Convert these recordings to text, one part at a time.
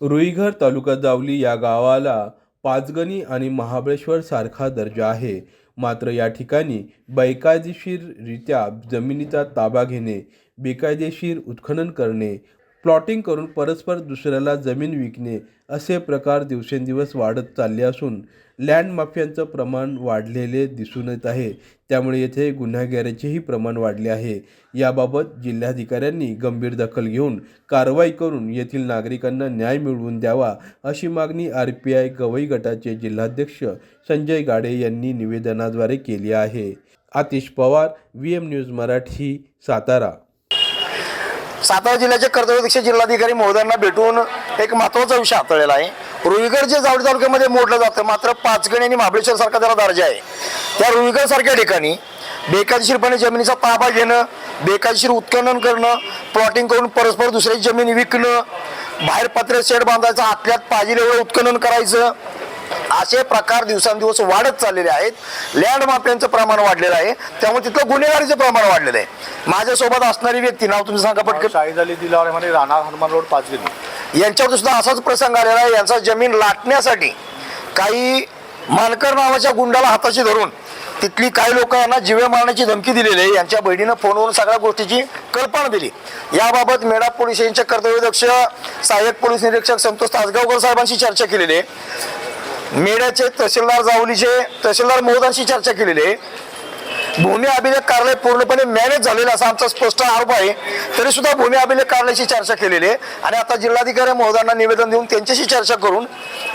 रुईघर तालुका जावली या गावाला पाचगणी आणि महाबळेश्वर सारखा दर्जा आहे. मात्र या ठिकाणी बेकायदेशीररित्या जमिनीचा ताबा घेणे बेकायदेशीर उत्खनन करणे प्लॉटिंग करून परस्पर दुसऱ्याला जमीन विकणे असे प्रकार दिवसेंदिवस वाढत चालले असून लँड माफियांचं प्रमाण वाढलेले दिसून येत आहे. त्यामुळे येथे गुन्हेगारीचेही प्रमाण वाढले आहे. याबाबत जिल्हाधिकाऱ्यांनी गंभीर दखल घेऊन कारवाई करून येथील नागरिकांना न्याय मिळवून द्यावा अशी मागणी आर पी आय गवई गटाचे जिल्हाध्यक्ष संजय गाडे यांनी निवेदनाद्वारे केली आहे. Atish Pawar V M news Marathi Satara. Satara जिल्ह्याचे कर्तव्यदक्ष जिल्हाधिकारी महोदयांना भेटून एक महत्त्वाचा विषय हाताळलेला आहे. रुईगड जे जावळी तालुक्यामध्ये मोडलं जातं मात्र पाचगणी आणि महाबळेश्वर सारखा त्याला दर्जा आहे. त्या रुईगड सारख्या ठिकाणी बेकायदेशीरपणे जमिनीचा ताबा घेणं बेकायदेशीर उत्खनन करणं प्लॉटिंग करून परस्पर दुसऱ्याची जमीन विकणं बाहेर पत्रे शेड बांधायचं आतल्यात पाहिजे एवढं उत्खनन करायचं असे प्रकार दिवसांदिवस वाढत चाललेले आहेत. लँड माफियांचं प्रमाण वाढलेलं आहे. त्यामुळे तिथलं गुन्हेगारीचं प्रमाण वाढलेलं आहे. माझ्यासोबत असणारी व्यक्ती नाव तुम्ही सांगा पटकन. शाहीद अली दिलावर म्हणे राणा हनुमान रोड पाचगिरी यांच्यावर सुद्धा असाच प्रसंग आलेला आहे. यांचा जमीन लाटण्यासाठी काही मानकर नावाच्या गुंडाला हाताशी धरून तिथली काही लोक यांना जिवे मारण्याची धमकी दिलेली आहे. यांच्या बहिणीनं फोनवरून सगळ्या गोष्टीची कल्पना दिली. याबाबत मेडा पोलीस स्टेशनचे कर्तव्यदक्ष सहाय्यक पोलीस निरीक्षक संतोष तासगावकर साहेबांशी चर्चा केलेली आहे. मेड्याचे तहसीलदार जावलीचे तहसीलदार महोदयांशी चर्चा केलेली आहे. भूमी अभिलेख कार्यालय पूर्णपणे मॅनेज झालेलं असा आमचा स्पष्ट आरोप आहे. तरी सुद्धा भूमी अभिलेख कार्यालयाशी चर्चा केलेली आहे. आणि आता जिल्हाधिकारी महोदयांना निवेदन देऊन त्यांच्याशी चर्चा करून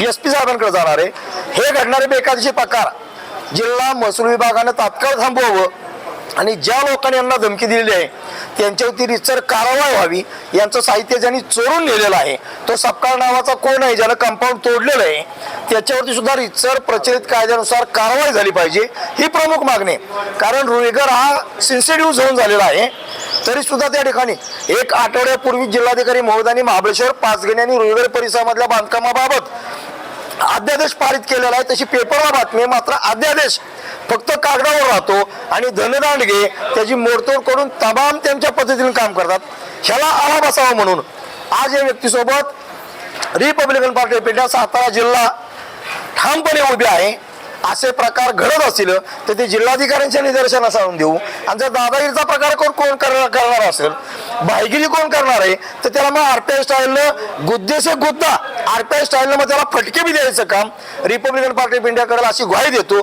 एस पी साहेबांकडे जाणार आहे. हे घडणारे बेकायदेशीर प्रकार जिल्हा महसूल विभागानं तात्काळ थांबवावं. आणि ज्या लोकांनी यांना धमकी दिलेली आहे त्यांच्यावरती रितसर कारवाई व्हावी यांचं साहित्य ज्यांनी चोरून नेलेलं आहे तो सपकाळ नावाचा कोण आहे ज्यानं कंपाऊंड तोडलेलं आहे त्याच्यावरती सुद्धा रितसर प्रचलित कायद्यानुसार कारवाई झाली पाहिजे ही प्रमुख मागणी आहे. कारण रुईगर हा सेन्सिटिव्ह झोन झालेला आहे तरी सुद्धा त्या ठिकाणी एक आठवड्यापूर्वी जिल्हाधिकारी महोदयांनी महाबळेश्वर पाचगणी आणि रुईगर परिसरामधल्या बांधकामाबाबत अध्यादेश पारित केलेला आहे तशी पेपरला बातमी मात्र अध्यादेश फक्त कागदावर राहतो आणि धनदांडगे त्याची मोडतोड करून तमाम त्यांच्या पद्धतीने काम करतात. ह्याला आळा बसावा म्हणून आज या व्यक्तीसोबत रिपब्लिकन पार्टी पेठा सातारा जिल्हा ठामपणे उभे आहे. असे प्रकार घडत असतील तर ते जिल्हाधिकाऱ्यांच्या निदर्शनास आणून देऊ. आणि जर दादागिरीचा प्रकार कोण कोण करणार करणार असेल भाईगिरी कोण करणार आहे तर त्याला मग आरपीआय स्टाईलनं गुद्देसे गुद्दा आरपीआय स्टाईलनं मग त्याला फटके बी द्यायचं काम रिपब्लिकन पार्टी ऑफ इंडिया करेल अशी ग्वाही देतो.